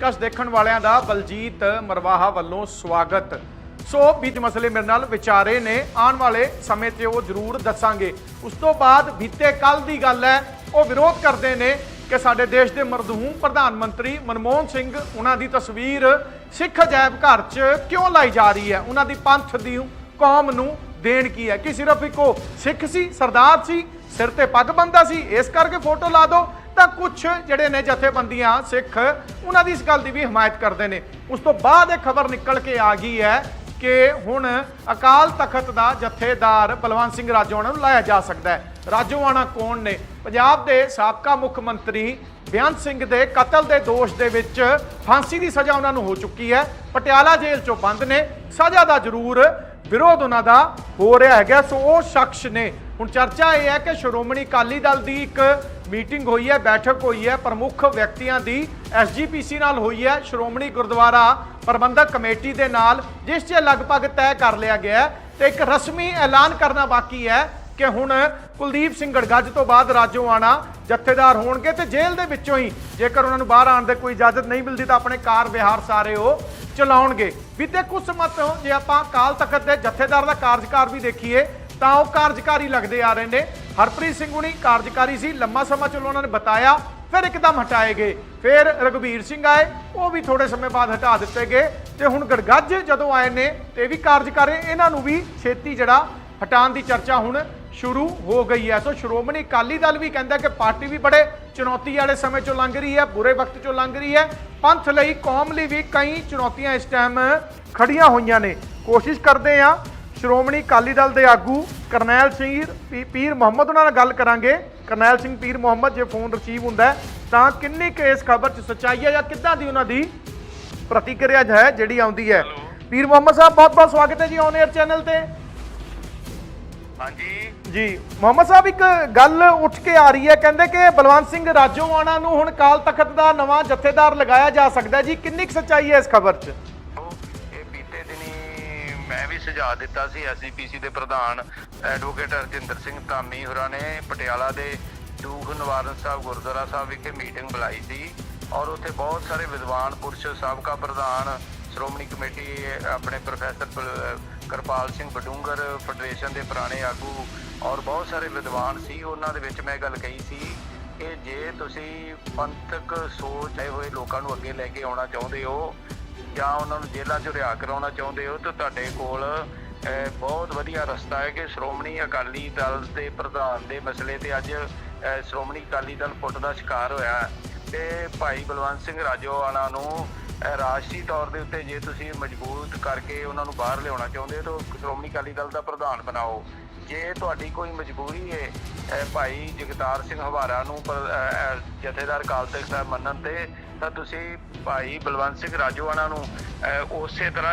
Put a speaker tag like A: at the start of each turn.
A: ਪੇਸ਼ਕਸ਼ ਦੇਖਣ ਵਾਲਿਆਂ ਦਾ ਬਲਜੀਤ ਮਰਵਾਹਾ ਵੱਲੋਂ ਸਵਾਗਤ। ਸੋ ਵਿੱਚ ਮਸਲੇ ਮੇਰੇ ਨਾਲ ਵਿਚਾਰੇ ਨੇ, ਆਉਣ ਵਾਲੇ ਸਮੇਂ ਤੇ ਉਹ ਜ਼ਰੂਰ ਦੱਸਾਂਗੇ। ਉਸ ਤੋਂ ਬਾਅਦ ਬੀਤੇ ਕੱਲ ਦੀ ਗੱਲ ਹੈ, ਉਹ ਵਿਰੋਧ ਕਰਦੇ ਨੇ ਕਿ ਸਾਡੇ ਦੇਸ਼ ਦੇ ਮਰਦੂਮ ਪ੍ਰਧਾਨ ਮੰਤਰੀ ਮਨਮੋਹਨ ਸਿੰਘ, ਉਹਨਾਂ ਦੀ ਤਸਵੀਰ ਸਿੱਖ ਅਜਾਇਬ ਘਰ 'ਚ ਕਿਉਂ ਲਾਈ ਜਾ ਰਹੀ ਹੈ? ਉਹਨਾਂ ਦੀ ਪੰਥ ਦੀ ਕੌਮ ਨੂੰ ਦੇਣ ਕੀ ਹੈ? ਕਿ ਸਿਰਫ ਇੱਕੋ ਸਿੱਖ ਸੀ, ਸਰਦਾਰ ਸੀ, ਸਿਰ ਤੇ ਪੱਗ ਬੰਦਾ ਸੀ, ਇਸ ਕਰਕੇ ਫੋਟੋ ਲਾ ਦਿਓ। ਤਾਂ ਕੁਝ ਜਿਹੜੇ ਨੇ ਜਥੇਬੰਦੀਆਂ, ਸਿੱਖ, ਉਹਨਾਂ ਦੀ ਇਸ ਗੱਲ ਦੀ ਵੀ ਹਮਾਇਤ ਕਰਦੇ ਨੇ। ਉਸ ਤੋਂ ਬਾਅਦ ਇਹ ਖਬਰ ਨਿਕਲ ਕੇ ਆ ਗਈ ਹੈ ਕਿ ਹੁਣ ਅਕਾਲ ਤਖਤ ਦਾ ਜਥੇਦਾਰ ਬਲਵੰਤ ਸਿੰਘ ਰਾਜੋਆਣਾ ਨੂੰ ਲਾਇਆ ਜਾ ਸਕਦਾ ਹੈ। ਰਾਜੋਆਣਾ ਕੌਣ ਨੇ? ਪੰਜਾਬ ਦੇ ਸਾਬਕਾ ਮੁੱਖ ਮੰਤਰੀ ਬੇਅੰਤ ਸਿੰਘ ਦੇ ਕਤਲ ਦੇ ਦੋਸ਼ ਦੇ ਵਿੱਚ ਫਾਂਸੀ ਦੀ ਸਜ਼ਾ ਉਹਨਾਂ ਨੂੰ ਹੋ ਚੁੱਕੀ ਹੈ। ਪਟਿਆਲਾ ਜੇਲ੍ਹ ਚੋਂ ਬੰਦ ਨੇ। ਸਜ਼ਾ ਦਾ ਜ਼ਰੂਰ ਵਿਰੋਧ ਉਹਨਾਂ ਦਾ ਹੋ ਰਿਹਾ ਹੈਗਾ। ਸੋ ਉਹ ਸ਼ਖਸ ਨੇ। ਹੁਣ ਚਰਚਾ ਇਹ ਹੈ ਕਿ ਸ਼੍ਰੋਮਣੀ ਅਕਾਲੀ ਦਲ ਦੀ ਇੱਕ ਮੀਟਿੰਗ ਹੋਈ ਹੈ, ਬੈਠਕ ਹੋਈ ਹੈ, ਪ੍ਰਮੁੱਖ ਵਿਅਕਤੀਆਂ ਦੀ ਐਸਜੀਪੀਸੀ ਨਾਲ ਹੋਈ ਹੈ, ਸ਼੍ਰੋਮਣੀ ਗੁਰਦੁਆਰਾ ਪ੍ਰਬੰਧਕ ਕਮੇਟੀ ਦੇ ਨਾਲ, ਜਿਸ 'ਚ ਲਗਭਗ ਤੈਅ ਕਰ ਲਿਆ ਗਿਆ ਹੈ ਤੇ ਇੱਕ ਰਸਮੀ ਐਲਾਨ ਕਰਨਾ ਬਾਕੀ ਹੈ ਕਿ ਹੁਣ ਕੁਲਦੀਪ ਸਿੰਘ ਗੜਗੱਜ ਤੋਂ ਬਾਅਦ ਰਾਜੋਆਣਾ ਜਥੇਦਾਰ ਹੋਣਗੇ ਤੇ ਜੇਲ੍ਹ ਦੇ ਵਿੱਚੋਂ ਹੀ ਜੇਕਰ ਉਹਨਾਂ ਨੂੰ ਬਾਹਰ ਆਉਣ ਦੇ ਕੋਈ ਇਜਾਜ਼ਤ ਨਹੀਂ ਮਿਲਦੀ ਤਾਂ ਆਪਣੇ ਕਾਰ ਵਿਹਾਰ ਸਾਰੇ ਉਹ ਚਲਾਉਣਗੇ। ਬੀਤੇ ਕੁਝ ਸਮਾਂ ਤੋਂ ਜੇ ਆਪਾਂ ਕਾਲ ਤਖਤ ਦੇ ਜਥੇਦਾਰ ਦਾ ਕਾਰਜਕਾਰ ਵੀ ਦੇਖੀਏ, ਤਾਂ ਉਹ ਕਾਰਜਕਾਰੀ ਲੱਗਦੇ ਆ ਰਹੇ ਨੇ। ਹਰਪ੍ਰੀਤ ਸਿੰਘ ਹੁਣੀ ਕਾਰਜਕਾਰੀ ਸੀ, ਲੰਮਾ ਸਮਾਂ ਚਲੋ ਉਹਨਾਂ ਨੇ ਬਤਾਇਆ, ਫਿਰ ਇੱਕਦਮ ਹਟਾਏ ਗਏ। ਫਿਰ ਰਘਬੀਰ ਸਿੰਘ ਆਏ, ਉਹ ਵੀ ਥੋੜੇ ਸਮੇਂ ਬਾਅਦ ਹਟਾ ਦਿੱਤੇ ਗਏ ਤੇ ਹੁਣ ਗੜਗੱਜ ਜਦੋਂ ਆਏ ਨੇ, ਤੇ ਇਹ ਵੀ ਕਾਰਜਕਾਰੀ, ਇਹਨਾਂ ਨੂੰ ਵੀ ਛੇਤੀ ਜਿਹੜਾ ਹਟਾਉਣ ਦੀ ਚਰਚਾ ਹੁਣ ਸ਼ੁਰੂ ਹੋ ਗਈ ਹੈ। ਸੋ ਸ਼੍ਰੋਮਣੀ ਅਕਾਲੀ ਦਲ ਵੀ ਕਹਿੰਦਾ ਕਿ ਪਾਰਟੀ ਵੀ ਬੜੇ ਚੁਣੌਤੀ ਵਾਲੇ ਸਮੇਂ ਚੋਂ ਲੰਘ ਰਹੀ ਹੈ, ਬੁਰੇ ਵਕਤ ਚੋਂ ਲੰਘ ਰਹੀ ਹੈ। ਪੰਥ ਲਈ ਕੌਮ ਲਈ ਵੀ ਕਈ ਚੁਣੌਤੀਆਂ ਇਸ ਟਾਈਮ ਖੜੀਆਂ ਹੋਈਆਂ ਨੇ। ਕੋਸ਼ਿਸ਼ ਕਰਦੇ ਆ ਸ਼੍ਰੋਮਣੀ ਅਕਾਲੀ ਦਲ ਦੇ ਆਗੂ ਕਰਨੈਲ ਸਿੰਘ ਪੀਰ ਮੁਹੰਮਦ ਉਹਨਾਂ ਨਾਲ ਗੱਲ ਕਰਾਂਗੇ। ਕਰਨੈਲ ਸਿੰਘ ਪੀਰ ਮੁਹੰਮਦ ਜੇ ਫੋਨ ਰਿਸੀਵ ਹੁੰਦਾ ਤਾਂ ਕਿੰਨੀ ਕੁ ਇਸ ਖਬਰ 'ਚ ਸੱਚਾਈ ਹੈ ਜਾਂ ਕਿੱਦਾਂ ਦੀ ਉਹਨਾਂ ਦੀ ਪ੍ਰਤੀਕਿਰਿਆ ਹੈ ਜਿਹੜੀ ਆਉਂਦੀ ਹੈ? ਪੀਰ ਮੁਹੰਮਦ ਸਾਹਿਬ ਬਹੁਤ ਬਹੁਤ ਸਵਾਗਤ ਹੈ ਜੀ ਔਨ 에ਅਰ ਚੈਨਲ ਤੇ।
B: ਹਾਂਜੀ।
A: ਜੀ ਮੁਹੰਮਦ ਸਾਹਿਬ ਇੱਕ ਗੱਲ ਉੱਠ ਕੇ ਆ ਰਹੀ ਹੈ ਕਹਿੰਦੇ ਕਿ ਬਲਵੰਤ ਸਿੰਘ ਰਾਜੋਆਣਾ ਨੂੰ ਹੁਣ ਕਾਲ ਤਖਤ ਦਾ ਨਵਾਂ ਜਥੇਦਾਰ ਲਗਾਇਆ ਜਾ ਸਕਦਾ ਜੀ ਕਿੰਨੀ ਕੁ ਸੱਚਾਈ ਹੈ ਇਸ ਖਬਰ 'ਚ?
B: ਸੁਝਾਅ ਦਿੱਤਾ ਸੀ। ਐਸਜੀਪੀਸੀ ਦੇ ਪ੍ਰਧਾਨ ਐਡਵੋਕੇਟ ਹਰਜਿੰਦਰ ਸਿੰਘ ਧਾਮੀ ਹੋਰਾਂ ਨੇ ਪਟਿਆਲਾ ਦੇ ਦੂਖ ਨਿਵਾਰਨ ਸਾਹਿਬ ਗੁਰਦੁਆਰਾ ਸਾਹਿਬ ਵਿਖੇ ਮੀਟਿੰਗ ਬੁਲਾਈ ਸੀ ਔਰ ਉੱਥੇ ਬਹੁਤ ਸਾਰੇ ਵਿਦਵਾਨ, ਪੁਰਸ਼, ਸਾਬਕਾ ਪ੍ਰਧਾਨ, ਸ਼੍ਰੋਮਣੀ ਕਮੇਟੀ, ਆਪਣੇ ਪ੍ਰੋਫੈਸਰ ਪ- ਕਿਰਪਾਲ ਸਿੰਘ ਬਡੂੰਗਰ, ਫੈਡਰੇਸ਼ਨ ਦੇ ਪੁਰਾਣੇ ਆਗੂ ਔਰ ਬਹੁਤ ਸਾਰੇ ਵਿਦਵਾਨ ਸੀ। ਉਹਨਾਂ ਦੇ ਵਿੱਚ ਮੈਂ ਗੱਲ ਕਹੀ ਸੀ ਕਿ ਜੇ ਤੁਸੀਂ ਪੰਥਕ ਸੋਚ ਆਏ ਹੋਏ ਲੋਕਾਂ ਨੂੰ ਅੱਗੇ ਲੈ ਕੇ ਆਉਣਾ ਚਾਹੁੰਦੇ ਹੋ ਜਾਂ ਉਹਨਾਂ ਨੂੰ ਜੇਲ੍ਹਾਂ 'ਚ ਰਿਹਾ ਕਰਾਉਣਾ ਚਾਹੁੰਦੇ ਹੋ, ਤਾਂ ਤੁਹਾਡੇ ਕੋਲ ਬਹੁਤ ਵਧੀਆ ਰਸਤਾ ਹੈ ਕਿ ਸ਼੍ਰੋਮਣੀ ਅਕਾਲੀ ਦਲ ਦੇ ਪ੍ਰਧਾਨ ਦੇ ਮਸਲੇ ਤੇ ਅੱਜ ਸ਼੍ਰੋਮਣੀ ਅਕਾਲੀ ਦਲ ਪੁੱਟ ਦਾ ਸ਼ਿਕਾਰ ਹੋਇਆ ਹੈ। ਤੇ ਭਾਈ ਬਲਵੰਤ ਸਿੰਘ ਰਾਜੋਆਣਾ ਨੂੰ ਰਾਸ਼ਟਰੀ ਤੌਰ ਦੇ ਉੱਤੇ ਜੇ ਤੁਸੀਂ ਮਜ਼ਬੂਤ ਕਰਕੇ ਉਹਨਾਂ ਨੂੰ ਬਾਹਰ ਲਿਆਉਣਾ ਚਾਹੁੰਦੇ ਹੋ ਤਾਂ ਸ਼੍ਰੋਮਣੀ ਅਕਾਲੀ ਦਲ ਦਾ ਪ੍ਰਧਾਨ ਬਣਾਓ। ਜੇ ਤੁਹਾਡੀ ਕੋਈ ਮਜਬੂਰੀ ਹੈ ਭਾਈ ਜਗਤਾਰ ਸਿੰਘ ਹਵਾਰਾ ਨੂੰ ਪਰ- ਜਥੇਦਾਰ ਅਕਾਲ ਤਖਤ ਸਾਹਿਬ ਮੰਨਣ ਤੇ, ਤਾਂ ਤੁਸੀਂ ਭਾਈ ਬਲਵੰਤ ਸਿੰਘ ਰਾਜੋਆਣਾ ਨੂੰ ਉਸੇ ਤਰ੍ਹਾਂ